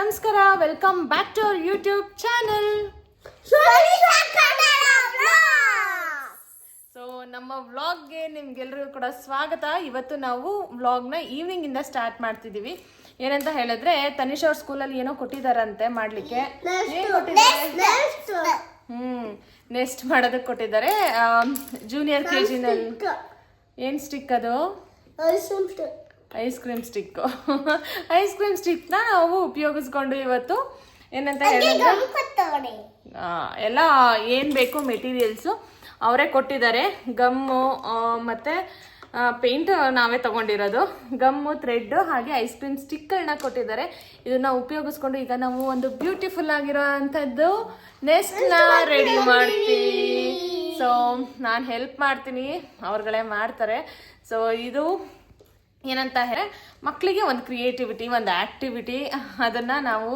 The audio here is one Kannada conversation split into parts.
ನಮಸ್ಕಾರ welcome back to our YouTube channel so ನಮ್ಮ ವ್ಲಾಗ್ಗೆ ನಿಮ್ಗೆಲ್ರಿಗೂ ಕೂಡ ಸ್ವಾಗತ. ಇವತ್ತು ನಾವು ವ್ಲಾಗ್ನ ಈವ್ನಿಂಗಿಂದ ಸ್ಟಾರ್ಟ್ ಮಾಡ್ತಿದ್ದೀವಿ ಏನಂತ ಹೇಳಿದ್ರೆ ತನಿಷ್ ಅವ್ರ ಸ್ಕೂಲಲ್ಲಿ ಏನೋ ಕೊಟ್ಟಿದ್ದಾರಂತೆ ಮಾಡಲಿಕ್ಕೆ. ಹ್ಮ್ ನೆಕ್ಸ್ಟ್ ಮಾಡೋದಕ್ಕೆ ಕೊಟ್ಟಿದ್ದಾರೆ. ಜೂನಿಯರ್ ಕೆ ಜಿನಲ್ಲಿ ಏನು ಸ್ಟಿಕ್ ಅದು? Ice cream stick. Ice cream ಸ್ಟಿಕ್ನ ನಾವು ಉಪಯೋಗಿಸ್ಕೊಂಡು ಇವತ್ತು ಏನಂತ ಹೇಳಿದ್ರೆ ಎಲ್ಲ ಏನು ಬೇಕು ಮೆಟೀರಿಯಲ್ಸು ಅವರೇ ಕೊಟ್ಟಿದ್ದಾರೆ. ಗಮ್ಮು ಮತ್ತೆ ಪೇಂಟ್ ನಾವೇ ತಗೊಂಡಿರೋದು. ಗಮ್ಮು ಥ್ರೆಡ್ ಹಾಗೆ ಐಸ್ ಕ್ರೀಮ್ ಸ್ಟಿಕ್ಗಳನ್ನ ಕೊಟ್ಟಿದ್ದಾರೆ. ಇದನ್ನ ಉಪಯೋಗಿಸ್ಕೊಂಡು ಈಗ ನಾವು ಒಂದು ಬ್ಯೂಟಿಫುಲ್ ಆಗಿರೋ ಅಂಥದ್ದು ನೆಸ್ಟ್ನ ರೆಡಿ ಮಾಡ್ತೀವಿ. ಸೊ ನಾನು ಹೆಲ್ಪ್ ಮಾಡ್ತೀನಿ. ಅವ್ರುಗಳೇ ಮಾಡ್ತಾರೆ. ಸೊ ಇದು ಏನಂತ ಹೇಳಿ ಮಕ್ಕಳಿಗೆ ಒಂದು ಕ್ರಿಯೇಟಿವಿಟಿ ಒಂದು ಆ್ಯಕ್ಟಿವಿಟಿ ಅದನ್ನು ನಾವು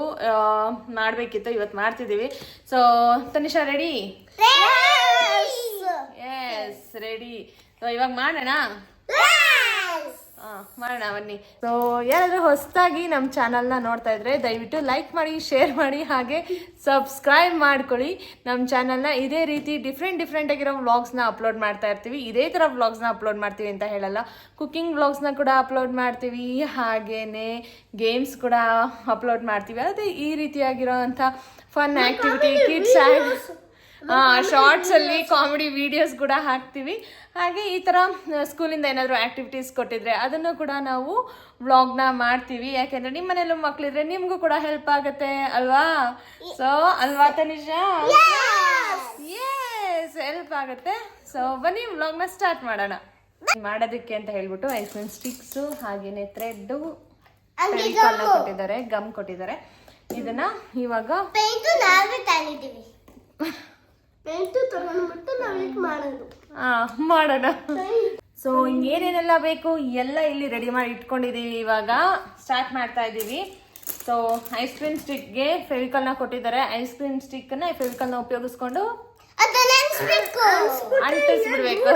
ಮಾಡಬೇಕಿತ್ತು ಇವತ್ತು ಮಾಡ್ತಿದ್ದೀವಿ. So Tanisha ready yes ready so ಇವಾಗ ಮಾಡೋಣ? ಮಾಡೋಣ ಬನ್ನಿ. ಸೊ ಯಾರಾದರೂ ಹೊಸದಾಗಿ ನಮ್ಮ ಚಾನಲ್ನ ನೋಡ್ತಾ ಇದ್ರೆ ದಯವಿಟ್ಟು ಲೈಕ್ ಮಾಡಿ ಶೇರ್ ಮಾಡಿ ಹಾಗೆ ಸಬ್ಸ್ಕ್ರೈಬ್ ಮಾಡ್ಕೊಳ್ಳಿ. ನಮ್ಮ ಚಾನಲ್ನ ಇದೇ ರೀತಿ ಡಿಫ್ರೆಂಟ್ ಡಿಫ್ರೆಂಟ್ ಆಗಿರೋ ವ್ಲಾಗ್ಸ್ನ ಅಪ್ಲೋಡ್ ಮಾಡ್ತಾ ಇರ್ತೀವಿ. ಇದೇ ಥರ ವ್ಲಾಗ್ಸ್ನ ಅಪ್ಲೋಡ್ ಮಾಡ್ತೀವಿ ಅಂತ ಹೇಳಲ್ಲ. ಕುಕಿಂಗ್ ವ್ಲಾಗ್ಸ್ನ ಕೂಡ ಅಪ್ಲೋಡ್ ಮಾಡ್ತೀವಿ. ಹಾಗೇನೆ ಗೇಮ್ಸ್ ಕೂಡ ಅಪ್ಲೋಡ್ ಮಾಡ್ತೀವಿ. ಅದೇ ಈ ರೀತಿಯಾಗಿರೋ ಅಂಥ ಫನ್ ಆ್ಯಕ್ಟಿವಿಟಿ ಕಿಡ್ಸ್ ಶಾರ್ಟ್ಸ್ ಅಲ್ಲಿ ಕಾಮಿಡಿ ವಿಡಿಯೋಸ್ ಕೂಡ ಹಾಕ್ತೀವಿ. ಹಾಗೆ ಈ ಥರ ಸ್ಕೂಲಿಂದ ಏನಾದರೂ ಆಕ್ಟಿವಿಟೀಸ್ ಕೊಟ್ಟಿದ್ರೆ ಅದನ್ನು ಕೂಡ ನಾವು ವ್ಲಾಗ್ನ ಮಾಡ್ತೀವಿ. ಯಾಕೆಂದ್ರೆ ನಿಮ್ಮ ಮನೇಲೂ ಮಕ್ಕಳಿದ್ರೆ ನಿಮಗೂ ಕೂಡ ಹೆಲ್ಪ್ ಆಗುತ್ತೆ ಅಲ್ವಾ? ಸೊ ಅಲ್ವಾ ತನಿಷಾ? ಎಸ್ ಹೆಲ್ಪ್ ಆಗುತ್ತೆ. ಸೊ ಬನ್ನಿ ವ್ಲಾಗ್ನ ಸ್ಟಾರ್ಟ್ ಮಾಡೋಣ. ಮಾಡೋದಕ್ಕೆ ಅಂತ ಹೇಳ್ಬಿಟ್ಟು ಐಸ್ ಕ್ರೀಮ್ ಸ್ಟಿಕ್ಸು ಹಾಗೇನೆ ಥ್ರೆಡ್ಡು ಕೊಟ್ಟಿದ್ದಾರೆ ಗಮ್ ಕೊಟ್ಟಿದ್ದಾರೆ. ಇದನ್ನ ಇವಾಗ ಪೇಂಟು ನಾವೇ ಮಾಡೋದು. ಮಾಡೋಣ. ಸೊ ಏನೇನೆಲ್ಲ ಬೇಕು? ಎಲ್ಲ ಇಲ್ಲಿ ರೆಡಿ ಮಾಡಿ ಇಟ್ಕೊಂಡಿದೀವಿ ಇವಾಗ. ಸ್ಟಾರ್ಟ್ ಮಾಡ್ತಾ ಇದ್ದೀವಿ ಸೊ ಐಸ್ ಕ್ರೀಮ್ ಸ್ಟಿಕ್ಗೆ ಫೆವಿಕಲ್ನ ಕೊಟ್ಟಿದ್ದಾರೆ. ಐಸ್ ಕ್ರೀಮ್ ಸ್ಟಿಕ್ನ ಫೆವಿಕಲ್ನ ಉಪಯೋಗಿಸ್ಕೊಂಡು ನ ಉಪಯೋಗಿಸ್ಕೊಂಡು ಅಂಟಿಸ್ಬಿಡ್ಬೇಕು.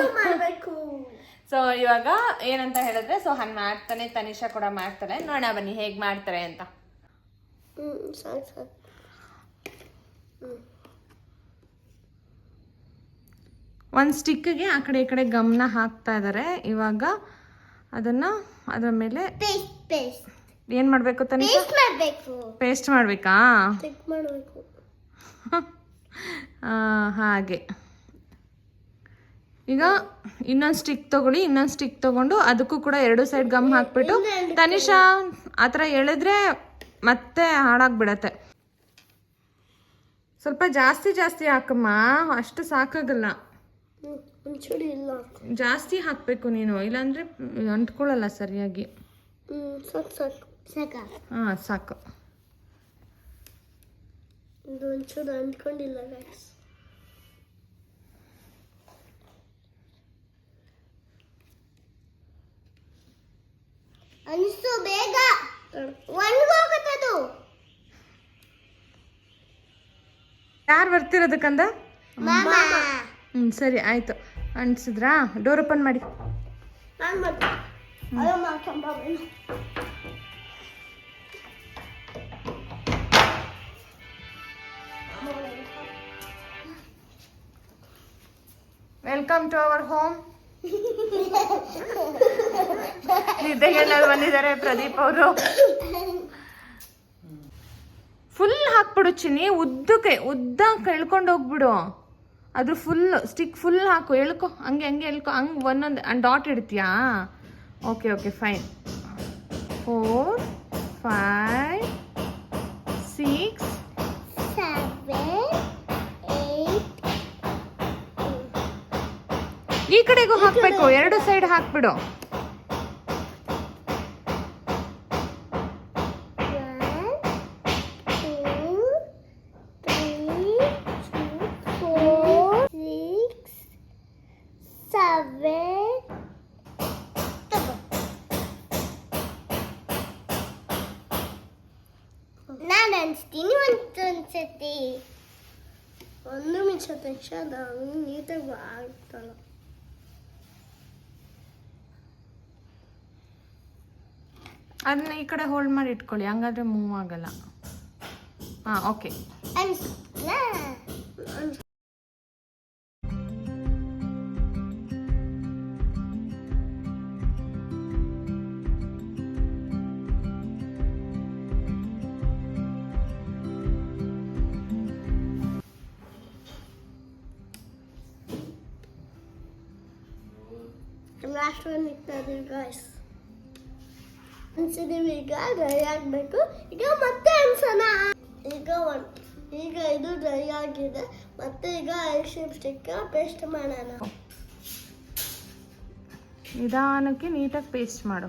ಸೊ ಇವಾಗ ಏನಂತ ಹೇಳಿದ್ರೆ ಸೊ ಹನ್ ಮಾಡ್ತಾನೆ ತನಿಷಾ ಕೂಡ ಮಾಡ್ತಾರೆ ನೋಡೋಣ ಬನ್ನಿ ಹೇಗೆ ಮಾಡ್ತಾರೆ ಅಂತ ಸಾಕು ಸಾಕು ಒಂದು ಸ್ಟಿಕ್ಗೆ ಆ ಕಡೆ ಈ ಕಡೆ ಗಮನ ಹಾಕ್ತಾ ಇದ್ದಾರೆ ಇವಾಗ ಅದನ್ನ ಅದರ ಮೇಲೆ ಏನು ಮಾಡಬೇಕು ಪೇಸ್ಟ್ ಮಾಡ್ಬೇಕು. ಹಾಗೆ. ಈಗ ಇನ್ನೊಂದು ಸ್ಟಿಕ್ ತಗೊಳ್ಳಿ ಇನ್ನೊಂದು ಸ್ಟಿಕ್ ತಗೊಂಡು ಅದಕ್ಕೂ ಕೂಡ ಎರಡು ಸೈಡ್ ಗಮ್ ಹಾಕ್ಬಿಟ್ಟು ತನಿಷಾ ಆ ಥರ ಎಳೆದ್ರೆ ಮತ್ತೆ ಹಾಳಾಗ್ಬಿಡತ್ತೆ. ಸ್ವಲ್ಪ ಜಾಸ್ತಿ ಜಾಸ್ತಿ ಹಾಕಮ್ಮ ಅಷ್ಟು ಸಾಕಾಗಲ್ಲ. ಒಂಚೂರು ಇಲ್ಲ. ಜಾಸ್ತಿ ಹಾಕಬೇಕು ನೀನು ಇಲ್ಲಾಂದ್ರೆ ಅಂಟ್ಕೊಳ್ಳಲ್ಲ ಸರಿಯಾಗಿ. ಹ್ಮ್ ಸಾಕು ಸಾಕು. ಸಾಕ? ಹಾಂ ಸಾಕು. ಇದು ಒಂಚೂರು ಅಂಟ್ಕೊಂಡಿಲ್ಲ ಗೈಸ್ ಅನಿಸ್ತು ಬೇಗ. ಒಣಗೋಗುತ್ತದು ಯಾರು ಬರ್ತಿರೋದಕ್ಕಂದ ಮಾಮ. ಹ್ಞೂ ಸರಿ ಆಯಿತು. ಅನ್ಸಿದ್ರಾ? ಡೋರ್ ಓಪನ್ ಮಾಡಿ. ನಾನು ಮತ್ತೆ ಅಯ್ಯೋ ಮಾಡ್ಕೊಂಬ ವೆಲ್ಕಮ್ ಟು ಅವರ್ ಹೋಮ್ ನಿದ್ದೆಗೆಲ್ಲರೂ ಬಂದಿದ್ದಾರೆ ಪ್ರದೀಪ್ ಅವರು. ಫುಲ್ ಹಾಕ್ಬಿಡು ಚಿನ್ನಿ ಉದ್ದಕ್ಕೆ ಉದ್ದ ಎಳ್ಕೊಂಡು ಹೋಗ್ಬಿಡು. ಅದ್ರ ಫುಲ್ ಸ್ಟಿಕ್ ಫುಲ್ ಹಾಕು ಎಳ್ಕೊ ಹಂಗೆ ಹಂಗೆ ಎಳ್ಕೊ ಹಂಗೆ ಒಂದೊಂದು dot ಇಡ್ತೀಯಾ? Okay okay fine four five six ಈ ಕಡೆಗೂ ಹಾಕಬೇಕು ಎರಡು ಸೈಡ್ ಹಾಕ್ಬಿಡು ನಾನು ಅನ್ಸ್ತೀನಿ ಒಂದು ಅನ್ಸತಿ ತಕ್ಷಣ ನಾನು ನೀಟಾಗಿ ಆಗ್ತಲ್ಲ ಅದನ್ನ ಈ ಕಡೆ ಹೋಲ್ಡ್ ಮಾಡಿ ಇಟ್ಕೊಳ್ಳಿ ಹಂಗಾದ್ರೆ ಮೂವ್ ಆಗಲ್ಲ. ಹಾ ಓಕೆ ಗಾಯ್ಸ್ ಅನ್ಸಿದೀವಿ ಈಗ ಡ್ರೈ ಆಗಬೇಕು. ಈಗ ಮತ್ತೆ ಅನ್ಸೋಣ. ಈಗ ಒಂದು ಈಗ ಇದು ಡ್ರೈ ಆಗಿದೆ. ಮತ್ತೆ ಈಗ ಐಸ್ ಸ್ಟಿಕ್ ಪೇಸ್ಟ್ ಮಾಡೋಣ. ನಿಧಾನಕ್ಕೆ ನೀಟಾಗಿ ಪೇಸ್ಟ್ ಮಾಡು.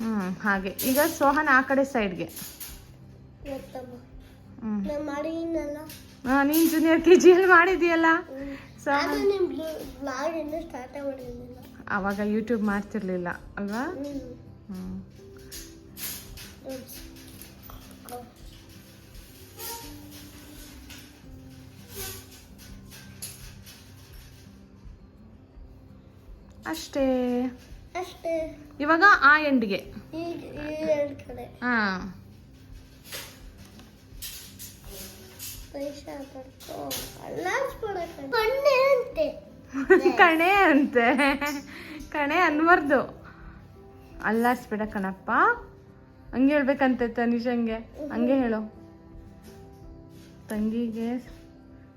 ಹ್ಞೂ ಹಾಗೆ. ಈಗ ಸೋಹನ್ ಆ ಕಡೆ ಸೈಡ್ಗೆ ಹಾಂ ನೀನು ಜೂನಿಯರ್ ಕೆ ಜಿಯಲ್ಲಿ ಮಾಡಿದ್ಯಲ್ಲ ಇನ್ನೂ ಸ್ಟಾರ್ಟ್ ಮಾಡಿರಲಿಲ್ಲ ಆವಾಗ ಯೂಟ್ಯೂಬ್ ಮಾಡ್ತಿರ್ಲಿಲ್ಲ ಅಲ್ವಾ? ಹ್ಞೂ ಅಷ್ಟೇ. ಅಷ್ಟೇ. ಇವಾಗ ಆ ಎಂಡ್ಗೆ. ಹಾಂ. ಕಣೆ ಅಂತೆ. ಕಣೆ ಅನ್ವರ್ದು. ಅಲ್ಲಾಡ್ಸ್ಬೇಡ ಕಣಪ್ಪ. ಹಂಗೆ ಹೇಳ್ಬೇಕಂತ ತನಿಷಂಗೆ ಹಂಗೆ. ಹೇಳು. ತಂಗಿಗೆ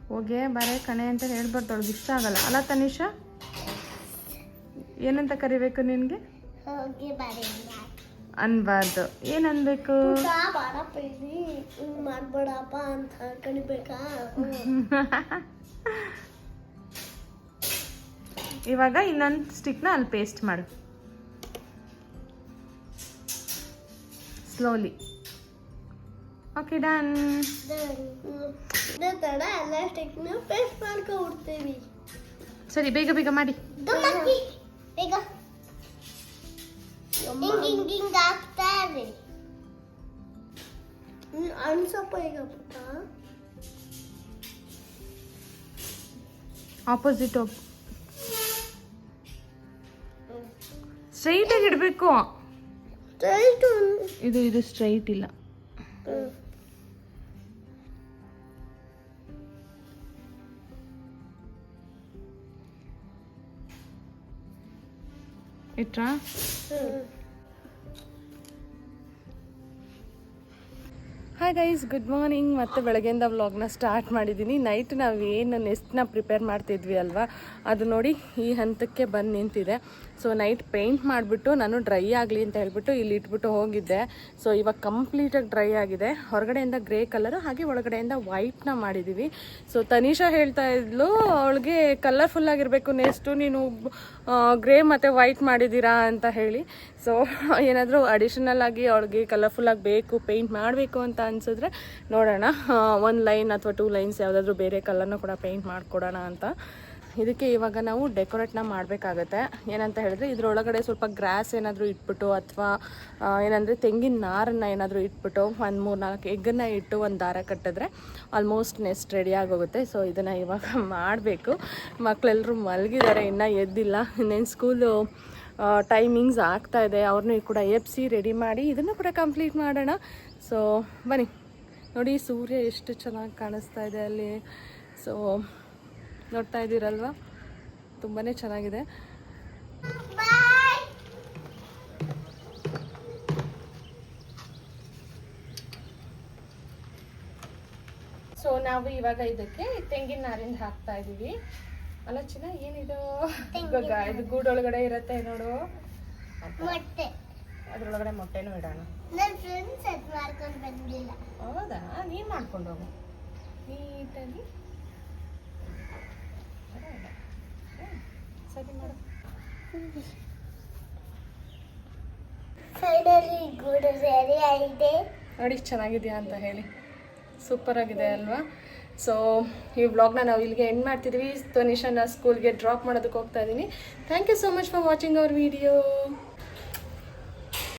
ಹೋಗೆ ಬರೇ ಕಣೆ ಅಂತ ಹೇಳ್ಬಾರ್ದು ಅವ್ಳಿಗೆ ಇಷ್ಟ ಆಗಲ್ಲ. ಅಲ್ಲ ತನಿಷ? ಏನಂತ ಕರಿಬೇಕು ನಿನಗೆ? ಅನ್ಬಾರ್ದು. ಏನ್ ಅನ್ಬೇಕು ಮಾಡ್ಬೇಡಪ್ಪ ಅಂತ ಕಣಿಬೇಕಾ ಇವಾಗ ಇನ್ನೊಂದು ಸ್ಟಿಕ್ನ ಅಲ್ಲಿ ಪೇಸ್ಟ್ ಮಾಡು. ಸ್ಲೋಲಿ ಓಕೆ ಡನ್ ಪೇಸ್ಟ್ ಮಾಡ್ಕೊಬಿಡ್ತೀವಿ ಸರಿ, ಬೇಗ ಬೇಗ ಮಾಡಿ. ಬೇಗ ಹಿಂಗ್ ಹಿಂಗ್ ಹಿಂಗ್ ಆಗ್ತಾ ಪುಟ್ಟ ಆಪೋಸಿಟ್ ಸ್ಟ್ರೈಟ್ ಆಗಿ ಇಡಬೇಕು. ಸ್ಟ್ರೈಟ್ ಇದು ಇದು ಸ್ಟ್ರೈಟ್ ಇಲ್ಲ. ಇಟ್ರಾ? ಹಾಯ್ ಗೈಸ್ ಗುಡ್ ಮಾರ್ನಿಂಗ್ ಮತ್ತೆ ಬೆಳಗ್ಗೆಯಿಂದ ವ್ಲಾಗ್ನ ಸ್ಟಾರ್ಟ್ ಮಾಡಿದ್ದೀನಿ ನೈಟ್ ನಾವು ಏನು ನೆಸ್ಟ್ನ ಪ್ರಿಪೇರ್ ಮಾಡ್ತಿದ್ವಿ ಅಲ್ವಾ? ಅದು ನೋಡಿ ಈ ಹಂತಕ್ಕೆ ಬಂದು ನಿಂತಿದೆ. ಸೊ ನೈಟ್ ಪೇಂಟ್ ಮಾಡಿಬಿಟ್ಟು ನಾನು ಡ್ರೈ ಆಗಲಿ ಅಂತ ಹೇಳ್ಬಿಟ್ಟು ಇಲ್ಲಿ ಇಟ್ಬಿಟ್ಟು ಹೋಗಿದ್ದೆ. ಸೊ ಇವಾಗ ಕಂಪ್ಲೀಟಾಗಿ ಡ್ರೈ ಆಗಿದೆ. ಹೊರಗಡೆಯಿಂದ ಗ್ರೇ ಕಲರು ಹಾಗೆ ಒಳಗಡೆಯಿಂದ ವೈಟ್ನ ಮಾಡಿದ್ದೀವಿ ಸೊ ತನಿಷಾ ಹೇಳ್ತಾ ಇದ್ಲು, ಅವಳಿಗೆ ಕಲರ್ಫುಲ್ ಆಗಿರಬೇಕು ನೆಕ್ಸ್ಟು ನೀನು ಗ್ರೇ ಮತ್ತು ವೈಟ್ ಮಾಡಿದ್ದೀರಾ ಅಂತ ಹೇಳಿ. ಸೊ ಏನಾದರೂ ಅಡಿಷನಲ್ ಆಗಿ ಅವಳಿಗೆ ಕಲರ್ಫುಲ್ ಆಗಿ ಬೇಕು ಪೇಂಟ್ ಮಾಡಬೇಕು ಅಂತ ಅನಿಸಿದ್ರೆ ನೋಡೋಣ. ಒಂದು ಲೈನ್ ಅಥವಾ ಟೂ ಲೈನ್ಸ್ ಯಾವುದಾದ್ರೂ ಬೇರೆ ಕಲರ್ನ ಕೂಡ ಪೇಂಟ್ ಮಾಡಿಕೊಡೋಣ ಅಂತ. ಇದಕ್ಕೆ ಇವಾಗ ನಾವು ಡೆಕೋರೇಟ್ನ ಮಾಡಬೇಕಾಗತ್ತೆ. ಏನಂತ ಹೇಳಿದ್ರೆ, ಇದ್ರೊಳಗಡೆ ಸ್ವಲ್ಪ ಗ್ರಾಸ್ ಏನಾದರೂ ಇಟ್ಬಿಟ್ಟು ಅಥವಾ ಏನಂದರೆ ತೆಂಗಿನ ನಾರನ್ನು ಏನಾದರೂ ಇಟ್ಬಿಟ್ಟು ಒಂದು ಮೂರು ನಾಲ್ಕು ಎಗ್ಗನ್ನು ಇಟ್ಟು ಒಂದು ದಾರ ಕಟ್ಟಿದ್ರೆ ಆಲ್ಮೋಸ್ಟ್ ನೆಸ್ಟ್ ರೆಡಿ ಆಗೋಗುತ್ತೆ. ಸೊ ಇದನ್ನು ಇವಾಗ ಮಾಡಬೇಕು. ಮಕ್ಕಳೆಲ್ಲರೂ ಮಲಗಿದ್ದಾರೆ, ಇನ್ನೂ ಎದ್ದಿಲ್ಲ. ಇನ್ನೇನು ಸ್ಕೂಲು ಟೈಮಿಂಗ್ಸ್ ಆಗ್ತಾ ಇದೆ. ಅವ್ರನ್ನೂ ಕೂಡ ಎಪ್ಸಿ ರೆಡಿ ಮಾಡಿ ಇದನ್ನು ಕೂಡ ಕಂಪ್ಲೀಟ್ ಮಾಡೋಣ. ಸೊ ಬನ್ನಿ. ನೋಡಿ, ಸೂರ್ಯ ಎಷ್ಟು ಚೆನ್ನಾಗಿ ಕಾಣಿಸ್ತಾ ಇದೆ ಅಲ್ಲಿ. ಸೊ ನೋಡ್ತಾ ಇದ್ದೀರಲ್ವಾ? ತುಂಬಾ ಚೆನ್ನಾಗಿದೆ. ಸೊ ನಾವು ಇವಾಗ ಇದಕ್ಕೆ ತೆಂಗಿನ ನಾರಿಂದ ಹಾಕ್ತಾ ಇದೀವಿ ಅಲ್ಲ ಚಿನ್ನ ಏನಿದು? ಇವಾಗ ಇದು ಗೂಡೊಳಗಡೆ ಇರುತ್ತೆ ನೋಡು. ಮೊಟ್ಟೆ. ಅದ್ರೊಳಗಡೆ ಮೊಟ್ಟೆನೂ ಇಡೋಣ. ನನ್ನ ಫ್ರೆಂಡ್ಸ್ ಸೆಟ್ ಮಾಡ್ಕೊಂಡು ಬಂದಿಲ್ಲ. ಹೌದಾ? ನೀನು ಮಾಡ್ಕೊಂಡು ಹೋಗು. ನೀಟಾಗಿ ಪರವಾಗಿಲ್ಲ. ಹ್ಮ್, ಸರಿ ಮಾಡು ಫೈನಲಿ ರೆಡಿ ನೋಡಿ ಚೆನ್ನಾಗಿದೆಯಾ ಅಂತ ಹೇಳಿ. ಸೂಪರ್ ಆಗಿದೆ ಅಲ್ವಾ? ಸೊ ಈ ವ್ಲಾಗ್ನ ನಾವು ಇಲ್ಲಿಗೆ ಎಂಡ್ ಮಾಡ್ತಿದ್ವಿ. ತನಿಷನ ಸ್ಕೂಲ್ಗೆ ಡ್ರಾಪ್ ಮಾಡೋದಕ್ಕೆ ಹೋಗ್ತಾ ಇದ್ದೀನಿ. Thank you so much for watching our video